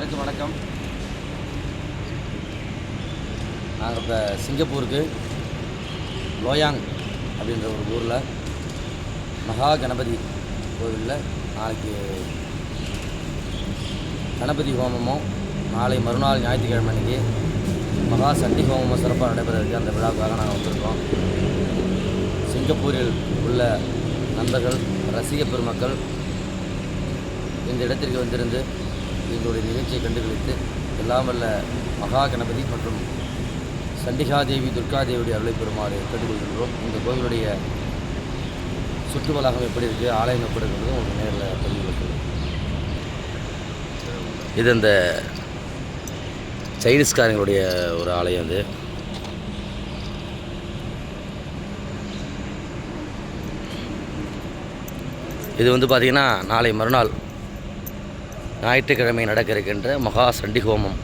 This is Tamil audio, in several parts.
அனைவருக்கும் வணக்கம். நாங்கள் இப்போ சிங்கப்பூருக்கு லோயாங் அப்படின்ற ஒரு ஊரில் மகா கணபதி கோவிலில் நாளைக்கு கணபதி ஹோமமும் நாளை மறுநாள் ஞாயிற்றுக்கிழமை அன்னைக்கு மகா சண்டி ஹோமமும் சிறப்பாக நடைபெறதுக்கு அந்த விழாவுக்காக நாங்கள் வந்திருக்கோம். சிங்கப்பூரில் உள்ள நண்பர்கள் ரசிக பெருமக்கள் இந்த இடத்திற்கு வந்திருந்து எங்களுடைய நிகழ்ச்சியை கண்டுகளித்து எல்லாம் வல்ல மகா கணபதி மற்றும் சண்டிகாதேவி துர்காதேவியுடைய அருளை பெறுமாறு கேட்டுக்கொள்கின்றோம். இந்த கோவிலுடைய சுற்றுவளாகம் எப்படி இருக்குது ஆலயம் எப்படி இருக்கிறது உங்களுக்கு நேரில் பதிவு இது இந்த சைனீஸ்காரங்களுடைய ஒரு ஆலயம் இது இது வந்து பார்த்திங்கன்னா நாளை மறுநாள் ஞாயிற்றுக்கிழமை நடக்க இருக்கின்ற மகா சண்டி ஹோமம்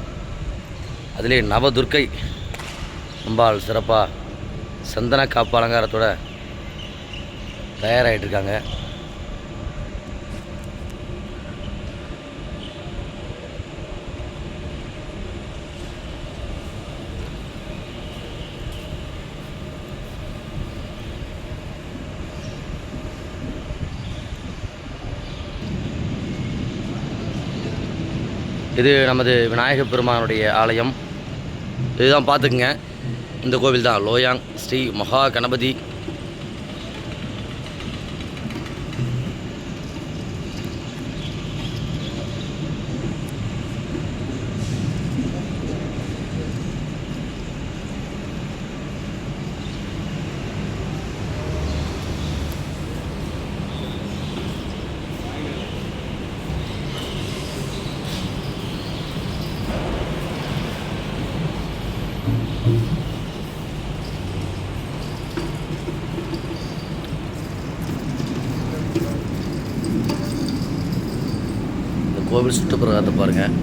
அதிலே நவதுர்க்கை அம்பாள் சிறப்பாக சந்தன காப்பு அலங்காரத்தோடு தயாராகிட்டு இருக்காங்க இது நமது விநாயக பெருமானுடைய ஆலயம். இதுதான் பார்த்துக்குங்க. இந்த கோவில் தான் லோயாங் ஸ்ரீ மகா கணபதி இந்த கோவில் சுற்றுப்பிரகாரத்தை பாருங்கள்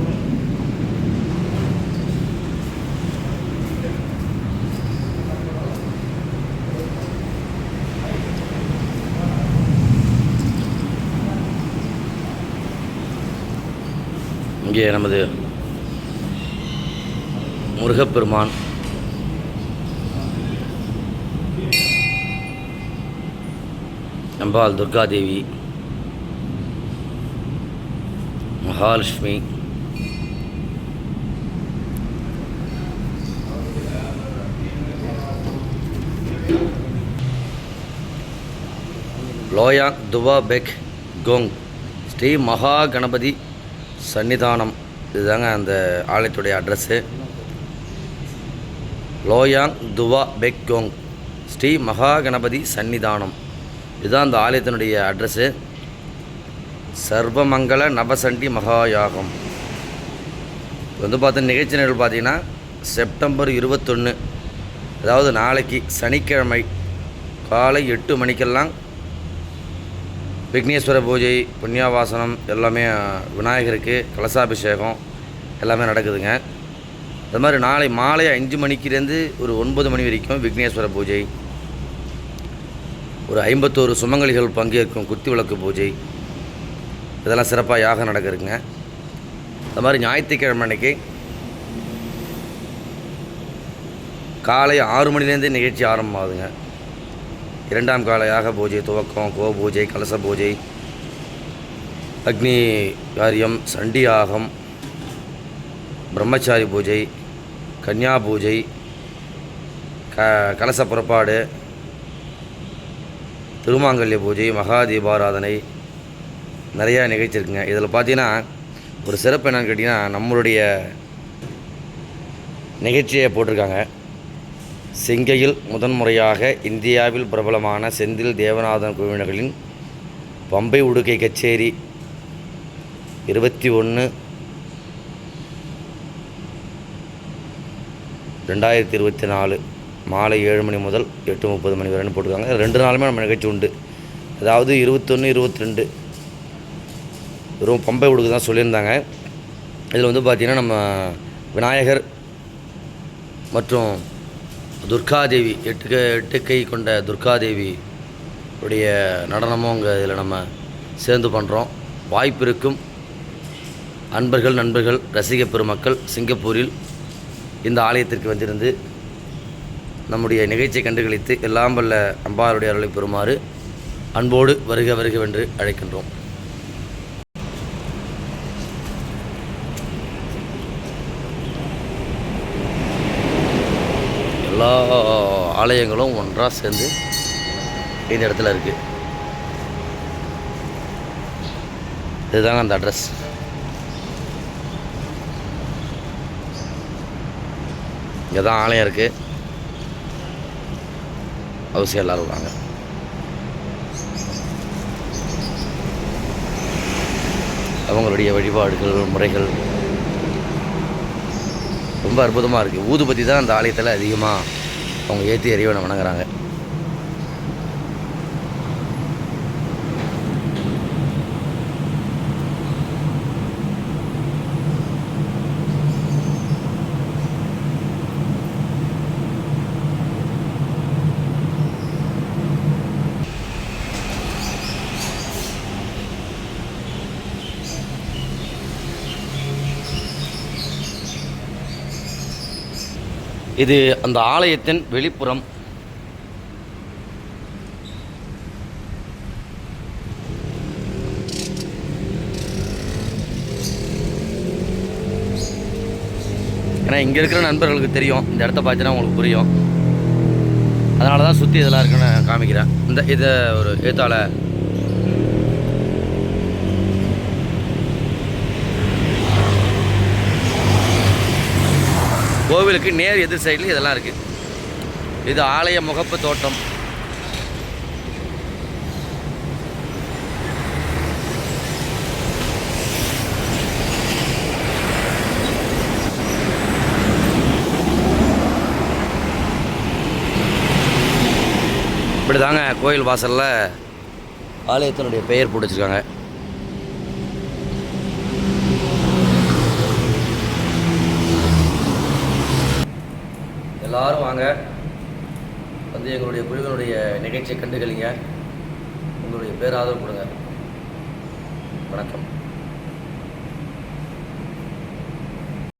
இங்கே நமது Murugaperuman Ambal Durgadevi Mahalakshmi. Loyang Tua Pek Kong. Sri மகா கணபதி சன்னிதானம். இதுதாங்க அந்த ஆலயத்துடைய address. Loyang Tua Pek கோங். Sri மகா கணபதி சன்னிதானம். இதுதான் அந்த ஆலயத்தினுடைய அட்ரஸ்ஸு சர்வமங்கல நவசண்டி மகாயாகம். வந்து பார்த்த நிகழ்ச்சி நிகழ்வு பார்த்தீங்கன்னா செப்டம்பர் இருபத்தொன்று அதாவது நாளைக்கு சனிக்கிழமை காலை எட்டு மணிக்கெல்லாம் விக்னேஸ்வர பூஜை புண்ணியாவாசனம் எல்லாமே விநாயகருக்கு கலசாபிஷேகம் எல்லாமே நடக்குதுங்க. அது மாதிரி நாளை மாலை அஞ்சு மணிக்கிலேருந்து ஒரு ஒன்பது மணி வரைக்கும் விக்னேஸ்வர பூஜை. ஒரு ஐம்பத்தோரு சுமங்கலிகள் பங்கேற்கும் குத்தி விளக்கு பூஜை. இதெல்லாம் சிறப்பாக யாகம் நடக்கிறதுங்க அது மாதிரி ஞாயிற்றுக்கிழமை அன்னைக்கு காலை ஆறு மணிலேருந்தே நிகழ்ச்சி ஆரம்பமாகுதுங்க. இரண்டாம் கால யாக பூஜை துவக்கம் கோ பூஜை கலச பூஜை அக்னி காரியம் சண்டி யாகம் பிரம்மச்சாரி பூஜை கன்னியா பூஜை க கலச புறப்பாடு திருமாங்கல்ய பூஜை மகா தீபாராதனை நிறையா நிகழ்ச்சி இருக்குங்க இதில் பார்த்தீங்கன்னா ஒரு சிறப்பு என்னென்னு கேட்டிங்கன்னா நம்மளுடைய நிகழ்ச்சியை போட்டிருக்காங்க. செங்கையில் முதன்முறையாக இந்தியாவில் பிரபலமான செந்தில் தேவநாதன் குழுவினர்களின் பம்பை உடுக்கை கச்சேரி இருபத்தி ஒன்று ரெண்டாயிரத்தி இருபத்தி நாலு. மாலை ஏழு மணி முதல் எட்டு முப்பது மணி வரைன்னு போட்டிருக்காங்க. ரெண்டு நாளுமே நம்ம நிகழ்ச்சி உண்டு. அதாவது இருபத்தொன்று இருபத்தி ரெண்டு வெறும் பம்பை உடுக்கு தான் சொல்லியிருந்தாங்க. இதில் வந்து பார்த்திங்கன்னா நம்ம விநாயகர் மற்றும் துர்காதேவி எட்டு எட்டு கை கொண்ட துர்காதேவி உடைய நடனமும் அங்கே இதில் நம்ம சேர்ந்து பண்ணுறோம் வாய்ப்பு இருக்கும். அன்பர்கள் நண்பர்கள் ரசிக பெருமக்கள் சிங்கப்பூரில் இந்த ஆலயத்திற்கு வந்திருந்து நம்முடைய நிகழ்ச்சியை கண்டுகளித்து எல்லாம் வல்ல அம்பாருடைய அருளை பெறுமாறு அன்போடு வருக வருகவென்று அழைக்கின்றோம். எல்லா ஆலயங்களும் ஒன்றாக சேர்ந்து இந்த இடத்துல இருக்குது இதுதாங்க அந்த அட்ரஸ் இங்கே தான் ஆலயம் இருக்குது அவசியம் எல்லோரும் வாங்க அவங்களுடைய வழிபாடுகள் முறைகள் ரொம்ப அற்புதமாக இருக்குது ஊதுபத்தி தான் அந்த ஆலயத்தில் அதிகமாக அவங்க ஏற்றி இறைவனை வணங்குறாங்க. இது அந்த ஆலயத்தின் வெளிப்புறம். ஏன்னா இங்கே இருக்கிற நண்பர்களுக்கு தெரியும். இந்த இடத்த பார்த்தீங்கன்னா உங்களுக்கு புரியும். அதனால தான் சுற்றி இதெல்லாம் இருக்குன்னு காமிக்கிறேன். இந்த இதை ஒரு ஏத்தால கோவிலுக்கு நேர் எதிர் சைடில் இதெல்லாம் இருக்குது இது ஆலய முகப்பு தோட்டம். இப்படி தாங்க கோயில் வாசலில் ஆலயத்தினுடைய பெயர் பிடிச்சிருக்காங்க எல்லாரும் வாங்க. வந்து எங்களுடைய குழுவினுடைய நிகழ்ச்சியை கண்டுகளிங்க உங்களுடைய பேராதரவு கொடுங்க. வணக்கம்.